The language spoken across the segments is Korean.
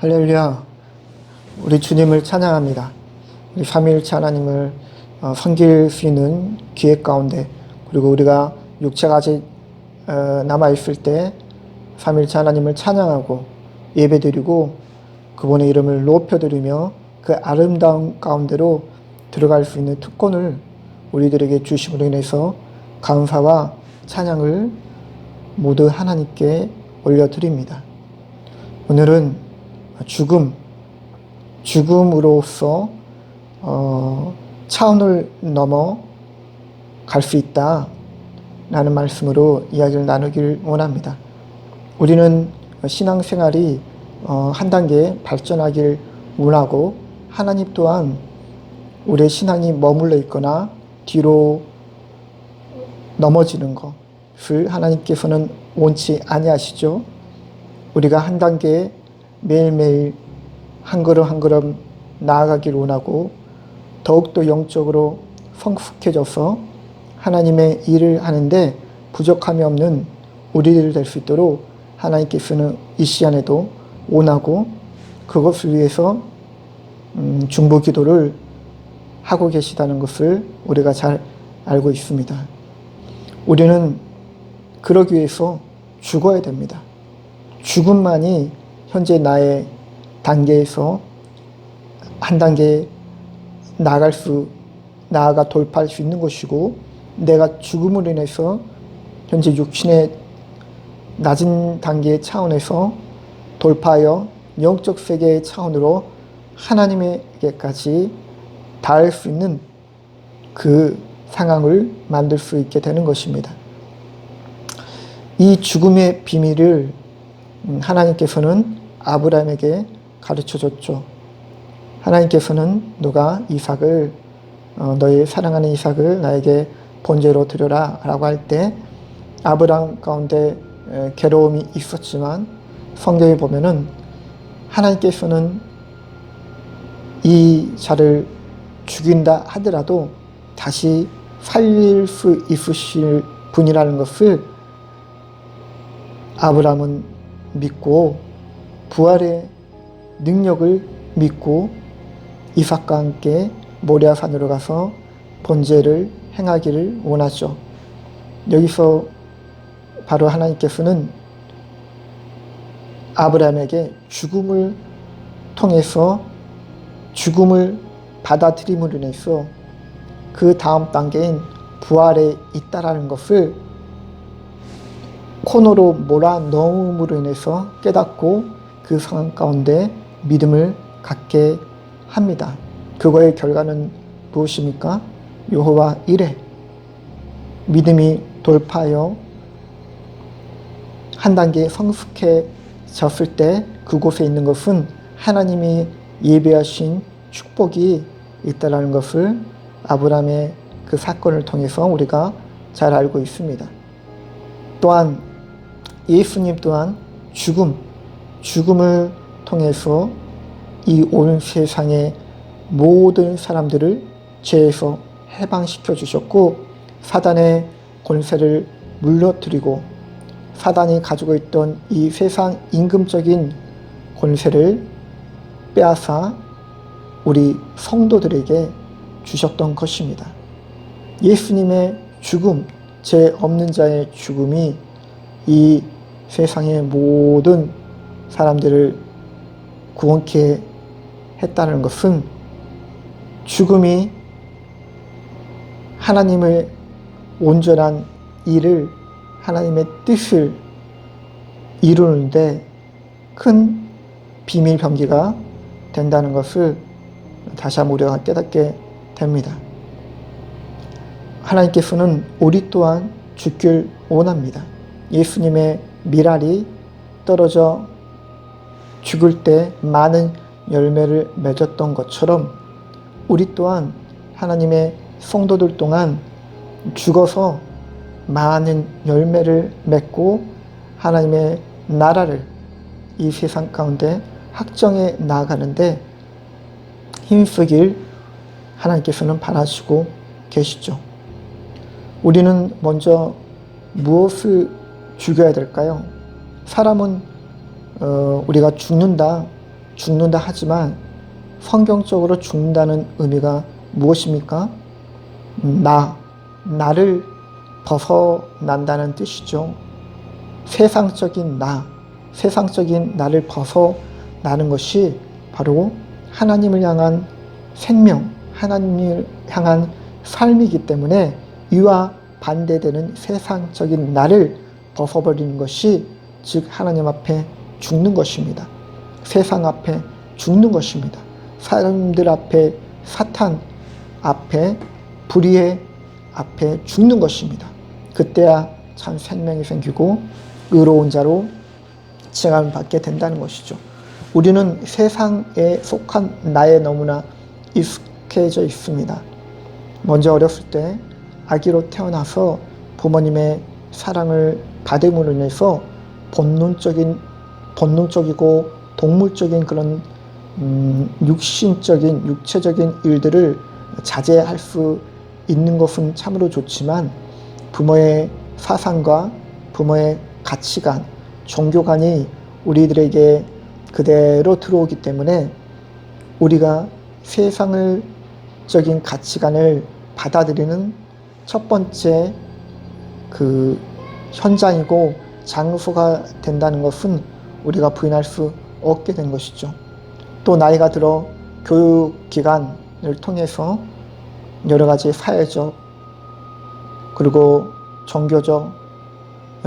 할렐루야. 우리 주님을 찬양합니다. 우리 삼위일체 하나님을 어, 섬길 수 있는 기회 가운데 그리고 우리가 육체가 아직 어, 남아 있을 때 삼위일체 하나님을 찬양하고 예배드리고 그분의 이름을 높여드리며 그 아름다운 가운데로 들어갈 수 있는 특권을 우리들에게 주심으로 인해서 감사와 찬양을 모두 하나님께 올려드립니다. 오늘은 죽음, 죽음으로써 어, 차원을 넘어 갈 수 있다. 라는 말씀으로 이야기를 나누길 원합니다. 우리는 신앙생활이 어, 한 단계 발전하길 원하고 하나님 또한 우리의 신앙이 머물러 있거나 뒤로 넘어지는 것을 하나님께서는 원치 아니하시죠. 우리가 한 단계 매일매일 한 걸음 한 걸음 나아가길 원하고 더욱더 영적으로 성숙해져서 하나님의 일을 하는데 부족함이 없는 우리들 될 수 있도록 하나님께서는 이 시간에도 원하고 그것을 위해서 음, 중보 기도를 하고 계시다는 것을 우리가 잘 알고 있습니다. 우리는 그러기 위해서 죽어야 됩니다. 죽음만이 현재 나의 단계에서 한 단계 나아갈 수, 나아가 돌파할 수 있는 것이고, 내가 죽음으로 인해서 현재 육신의 낮은 단계의 차원에서 돌파하여 영적 세계의 차원으로 하나님에게까지 닿을 수 있는 그 상황을 만들 수 있게 되는 것입니다. 이 죽음의 비밀을 음, 하나님께서는 아브라함에게 가르쳐 줬죠. 하나님께서는 너가 이삭을 어, 너의 사랑하는 이삭을 나에게 번제로 드려라 라고 할 때 아브라함 가운데 괴로움이 있었지만 성경에 보면은 하나님께서는 이 자를 죽인다 하더라도 다시 살릴 수 있으실 분이라는 것을 아브라함은 믿고 부활의 능력을 믿고 이삭과 함께 모리아산으로 가서 번제를 행하기를 원하죠. 여기서 바로 하나님께서는 아브라함에게 죽음을 통해서 죽음을 받아들임으로 인해서 그 다음 단계인 부활에 있다라는 것을 코너로 몰아 넣음으로 인해서 깨닫고 그 상황 가운데 믿음을 갖게 합니다. 그거의 결과는 무엇입니까? 여호와 이래 믿음이 돌파하여 한 단계 성숙해졌을 때 그곳에 있는 것은 하나님이 예배하신 축복이 있다라는 것을 아브라함의 그 사건을 통해서 우리가 잘 알고 있습니다. 또한 예수님 또한 죽음, 죽음을 통해서 이 온 세상의 모든 사람들을 죄에서 해방시켜 주셨고 사단의 권세를 물러뜨리고 사단이 가지고 있던 이 세상 임금적인 권세를 빼앗아 우리 성도들에게 주셨던 것입니다. 예수님의 죽음, 죄 없는 자의 죽음이 이 세상의 모든 사람들을 구원케 했다는 것은 죽음이 하나님의 온전한 일을 하나님의 뜻을 이루는데 큰 비밀 병기가 된다는 것을 다시 한번 우리가 깨닫게 됩니다. 하나님께서는 우리 또한 죽길 원합니다. 예수님의 미랄이 떨어져 죽을 때 많은 열매를 맺었던 것처럼 우리 또한 하나님의 성도들 동안 죽어서 많은 열매를 맺고 하나님의 나라를 이 세상 가운데 확정해 나가는데 힘쓰길 하나님께서는 바라시고 계시죠. 우리는 먼저 무엇을 죽여야 될까요? 사람은 어, 우리가 죽는다, 죽는다 하지만 성경적으로 죽는다는 의미가 무엇입니까? 나, 나를 벗어난다는 뜻이죠. 세상적인 나, 세상적인 나를 벗어나는 것이 바로 하나님을 향한 생명, 하나님을 향한 삶이기 때문에 이와 반대되는 세상적인 나를 벗어버리는 것이 즉 하나님 앞에 죽는 것입니다. 세상 앞에 죽는 것입니다. 사람들 앞에 사탄 앞에 불의의 앞에 죽는 것입니다. 그때야 참 생명이 생기고 의로운 자로 칭함을 받게 된다는 것이죠. 우리는 세상에 속한 나에 너무나 익숙해져 있습니다. 먼저 어렸을 때 아기로 태어나서 부모님의 사랑을 받음으로 인해서 본능적인 본능적이고 동물적인 그런 음, 육신적인 육체적인 일들을 자제할 수 있는 것은 참으로 좋지만 부모의 사상과 부모의 가치관, 종교관이 우리들에게 그대로 들어오기 때문에 우리가 세상을 적인 가치관을 받아들이는 첫 번째 그 현장이고 장소가 된다는 것은 우리가 부인할 수 없게 된 것이죠. 또 나이가 들어 교육기관을 통해서 여러 가지 사회적 그리고 종교적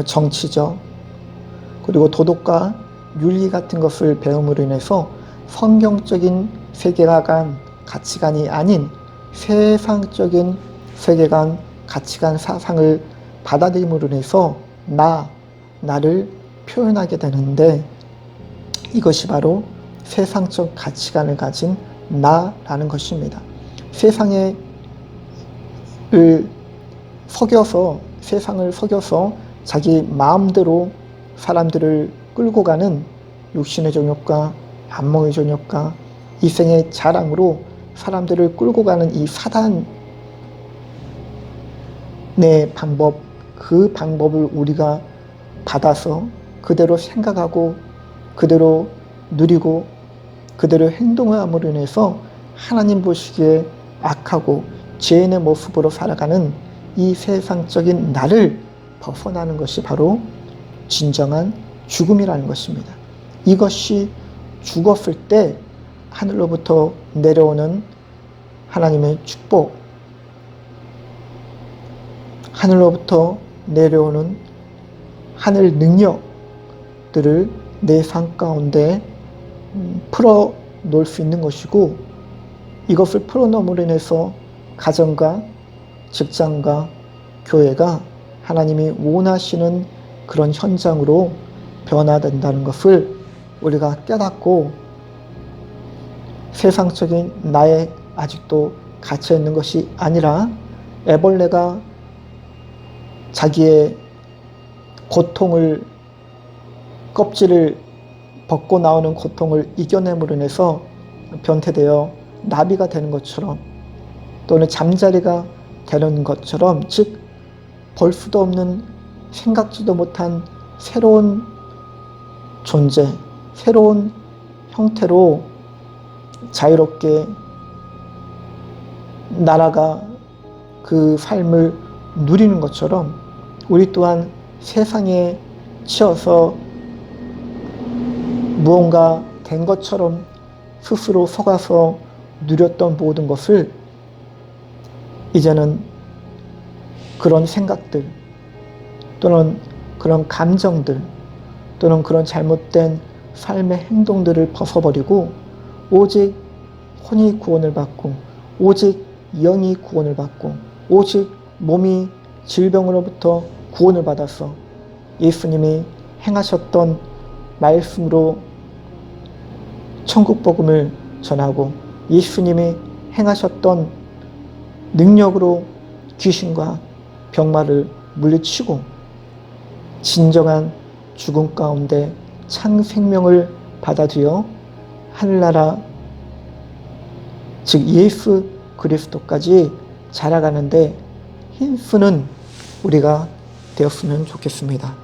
정치적 그리고 도덕과 윤리 같은 것을 배움으로 인해서 성경적인 세계관 가치관이 아닌 세상적인 세계관 가치관 사상을 받아들임으로 인해서 나 나를 표현하게 되는데 이것이 바로 세상적 가치관을 가진 나라는 것입니다. 세상에 을 속여서 세상을 속여서 자기 마음대로 사람들을 끌고 가는 육신의 정욕과 안목의 정욕과 이생의 자랑으로 사람들을 끌고 가는 이 사단의 방법, 그 방법을 우리가 받아서 그대로 생각하고 그대로 누리고 그대로 행동함으로 인해서 하나님 보시기에 악하고 죄인의 모습으로 살아가는 이 세상적인 나를 벗어나는 것이 바로 진정한 죽음이라는 것입니다. 이것이 죽었을 때 하늘로부터 내려오는 하나님의 축복, 하늘로부터 내려오는 하늘 능력 들을 내 삶 가운데 음, 풀어 놓을 수 있는 것이고 이것을 풀어놓음으로 인해서 가정과 직장과 교회가 하나님이 원하시는 그런 현장으로 변화된다는 것을 우리가 깨닫고 세상적인 나에 아직도 갇혀 있는 것이 아니라 애벌레가 자기의 고통을 껍질을 벗고 나오는 고통을 이겨냄으로 인해서 변태되어 나비가 되는 것처럼 또는 잠자리가 되는 것처럼 즉 볼 수도 없는 생각지도 못한 새로운 존재, 새로운 형태로 자유롭게 나라가 그 삶을 누리는 것처럼 우리 또한 세상에 치여서 무언가 된 것처럼 스스로 속아서 누렸던 모든 것을 이제는 그런 생각들 또는 그런 감정들 또는 그런 잘못된 삶의 행동들을 벗어버리고 오직 혼이 구원을 받고 오직 영이 구원을 받고 오직 몸이 질병으로부터 구원을 받아서 예수님이 행하셨던 말씀으로 천국 복음을 전하고 예수님이 행하셨던 능력으로 귀신과 병마를 물리치고 진정한 죽음 가운데 창생명을 받아들여 하늘나라 즉 예수 그리스도까지 자라가는데 힘쓰는 우리가 되었으면 좋겠습니다.